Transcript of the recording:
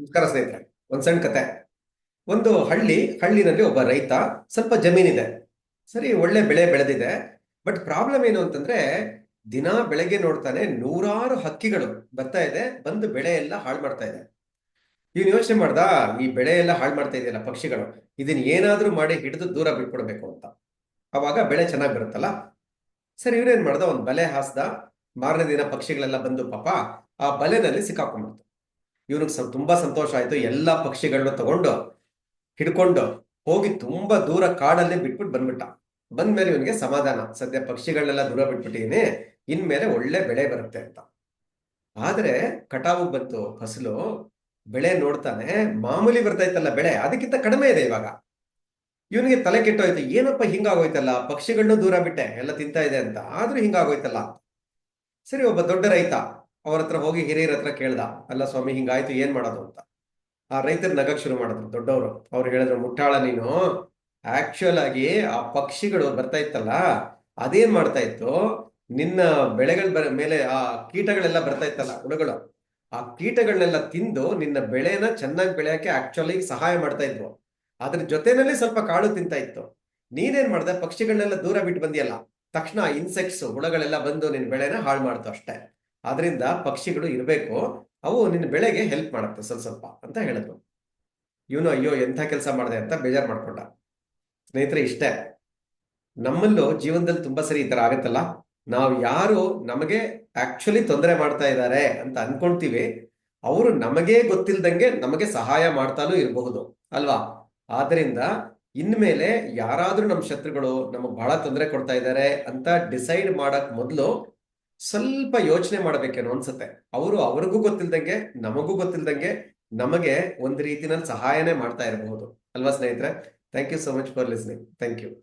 ನಮಸ್ಕಾರ ಸ್ನೇಹಿತರೆ, ಒಂದ್ ಸಣ್ಣ ಕತೆ. ಒಂದು ಹಳ್ಳಿ, ಹಳ್ಳಿನಲ್ಲಿ ಒಬ್ಬ ರೈತ ಸ್ವಲ್ಪ ಜಮೀನಿದೆ. ಸರಿ, ಒಳ್ಳೆ ಬೆಳೆ ಬೆಳೆದಿದೆ. ಬಟ್ ಪ್ರಾಬ್ಲಮ್ ಏನು ಅಂತಂದ್ರೆ, ದಿನ ಬೆಳಗ್ಗೆ ನೋಡ್ತಾನೆ ನೂರಾರು ಹಕ್ಕಿಗಳು ಬರ್ತಾ ಇದೆ, ಬಂದು ಬೆಳೆ ಎಲ್ಲ ಹಾಳು ಮಾಡ್ತಾ ಇದೆ. ಇವನು ಯೋಚನೆ ಮಾಡ್ದ, ಈ ಬೆಳೆ ಎಲ್ಲ ಹಾಳು ಮಾಡ್ತಾ ಇದೆಯಲ್ಲ ಪಕ್ಷಿಗಳು ಇದನ್ನ ಏನಾದ್ರೂ ಮಾಡಿ ಹಿಡಿದು ದೂರ ಬಿಟ್ಕೊಡ್ಬೇಕು ಅಂತ. ಅವಾಗ ಬೆಳೆ ಚೆನ್ನಾಗಿ ಬರುತ್ತಲ್ಲ? ಸರಿ ಇವನೇನ್ ಮಾಡ್ದ, ಒಂದ್ ಬಲೆ ಹಾಸ್ದ, ಮಾರನೇ ದಿನ ಪಕ್ಷಿಗಳೆಲ್ಲ ಬಂದು ಪಾಪ ಆ ಬಲೆನಲ್ಲಿ ಸಿಕ್ಕಾಕೊಂಡ್ಬಿಡ್ತು. ಇವನಿಗೆ ಸ ತುಂಬಾ ಸಂತೋಷ ಆಯ್ತು. ಎಲ್ಲಾ ಪಕ್ಷಿಗಳನ್ನ ತಗೊಂಡು ಹಿಡ್ಕೊಂಡು ಹೋಗಿ ತುಂಬಾ ದೂರ ಕಾಡಲ್ಲಿ ಬಿಟ್ಬಿಟ್ಟು ಬಂದ್ಬಿಟ್ಟ. ಬಂದ್ಮೇಲೆ ಇವನಿಗೆ ಸಮಾಧಾನ. ಸದ್ಯ ಪಕ್ಷಿಗಳನ್ನೆಲ್ಲ ದೂರ ಬಿಟ್ಬಿಟ್ಟಿದೀನಿ. ಇನ್ಮೇಲೆ ಒಳ್ಳೆ ಬೆಳೆ ಬರುತ್ತೆ ಅಂತ. ಆದ್ರೆ ಕಟಾವು ಬಂತು, ಫಸಲು, ಬೆಳೆ ನೋಡ್ತಾನೆ. ಮಾಮೂಲಿ ಬರ್ತಾ ಇತ್ತಲ್ಲ ಬೆಳೆ. ಅದಕ್ಕಿಂತ ಕಡಿಮೆ ಇದೆ ಇವಾಗ. ಇವನಿಗೆ ತಲೆ ಕೆಟ್ಟೋಯ್ತು. ಏನಪ್ಪ ಹಿಂಗಾಗೋಯ್ತಲ್ಲ? ಪಕ್ಷಿಗಳನ್ನೂ ದೂರ ಬಿಟ್ಟೆ. ಎಲ್ಲ ತಿಂತಾ ಇದೆ ಅಂತ. ಆದ್ರೂ ಹಿಂಗಾಗೋಯ್ತಲ್ಲ. ಸರಿ, ಒಬ್ಬ ದೊಡ್ಡ ರೈತ. ಅವ್ರ ಹತ್ರ ಹೋಗಿ ಹಿರಿಯರ ಹತ್ರ ಕೇಳ್ದ, ಅಲ್ಲ ಸ್ವಾಮಿ ಹಿಂಗಾಯ್ತು, ಏನ್ ಮಾಡೋದು ಅಂತ. ಆ ರೈತರು ನಗಕ್ ಶುರು ಮಾಡಿದ್ರು, ದೊಡ್ಡವರು. ಅವ್ರು ಹೇಳಿದ್ರು, ಮುಟ್ಟಾಳ ನೀನು. ಆಕ್ಚುಯಲ್ ಆಗಿ ಆ ಪಕ್ಷಿಗಳು ಬರ್ತಾ ಇತ್ತಲ್ಲ, ಅದೇನ್ ಮಾಡ್ತಾ ಇತ್ತು? ನಿನ್ನ ಬೆಳೆಗಳ ಮೇಲೆ ಆ ಕೀಟಗಳೆಲ್ಲ ಬರ್ತಾ ಇತ್ತಲ್ಲ ಹುಳುಗಳು. ಆ ಕೀಟಗಳನ್ನೆಲ್ಲ ತಿಂದು ನಿನ್ನ ಬೆಳೆನ ಚೆನ್ನಾಗಿ ಬೆಳೆಯಕ್ಕೆ ಆಕ್ಚುಲಿ ಸಹಾಯ ಮಾಡ್ತಾ ಇದ್ವು. ಅದ್ರ ಜೊತೆನಲ್ಲಿ ಸ್ವಲ್ಪ ಕಾಳು ತಿಂತಾ ಇತ್ತು. ನೀನೇನ್ ಮಾಡ್ದೆ? ಪಕ್ಷಿಗಳನ್ನೆಲ್ಲ ದೂರ ಬಿಟ್ಟು ಬಂದಿಯಲ್ಲ. ತಕ್ಷಣ ಇನ್ಸೆಕ್ಟ್ಸ್ ಹುಳಗಳೆಲ್ಲ ಬಂದು ನಿನ್ನ ಬೆಳೆನ ಹಾಳು ಮಾಡ್ತು ಅಷ್ಟೇ. ಆದ್ರಿಂದ ಪಕ್ಷಿಗಳು ಇರಬೇಕು, ಅವು ನಿನ್ನ ಬೆಳೆಗೆ ಹೆಲ್ಪ್ ಮಾಡುತ್ತೆ ಸ್ವಲ್ಪ ಸ್ವಲ್ಪ ಅಂತ ಹೇಳಿದ್ರು. ಇವನು ಅಯ್ಯೋ, ಎಂಥ ಕೆಲಸ ಮಾಡಿದೆ ಅಂತ ಬೇಜಾರು ಮಾಡ್ಕೊಂಡ. ಸ್ನೇಹಿತರೆ, ಇಷ್ಟೇ. ನಮ್ಮಲ್ಲೂ ಜೀವನದಲ್ಲಿ ತುಂಬಾ ಸರಿ ಈ ತರ ಆಗತ್ತಲ್ಲ? ನಾವು ಯಾರು ನಮಗೆ ಆಕ್ಚುಲಿ ತೊಂದರೆ ಮಾಡ್ತಾ ಇದ್ದಾರೆ ಅಂತ ಅನ್ಕೊಂತೀವಿ, ಅವರು ನಮಗೇ ಗೊತ್ತಿಲ್ದಂಗೆ ನಮಗೆ ಸಹಾಯ ಮಾಡ್ತಾನೂ ಇರಬಹುದು, ಅಲ್ವಾ? ಆದ್ರಿಂದ ಇನ್ಮೇಲೆ ಯಾರಾದ್ರೂ ನಮ್ಮ ಶತ್ರುಗಳು ನಮಗೆ ಬಹಳ ತೊಂದರೆ ಕೊಡ್ತಾ ಇದ್ದಾರೆ ಅಂತ ಡಿಸೈಡ್ ಮಾಡಕ್ ಮೊದಲು ಸ್ವಲ್ಪ ಯೋಚನೆ ಮಾಡ್ಬೇಕೇನೋ ಅನ್ಸುತ್ತೆ. ಅವರು ಅವ್ರಿಗೂ ಗೊತ್ತಿಲ್ದಂಗೆ, ನಮಗೂ ಗೊತ್ತಿಲ್ದಂಗೆ, ನಮಗೆ ಒಂದು ರೀತಿನಲ್ಲಿ ಸಹಾಯನೇ ಮಾಡ್ತಾ ಇರಬಹುದು. ಅಲ್ವಾ ಸ್ನೇಹಿತರೆ? Thank you so much for listening thank you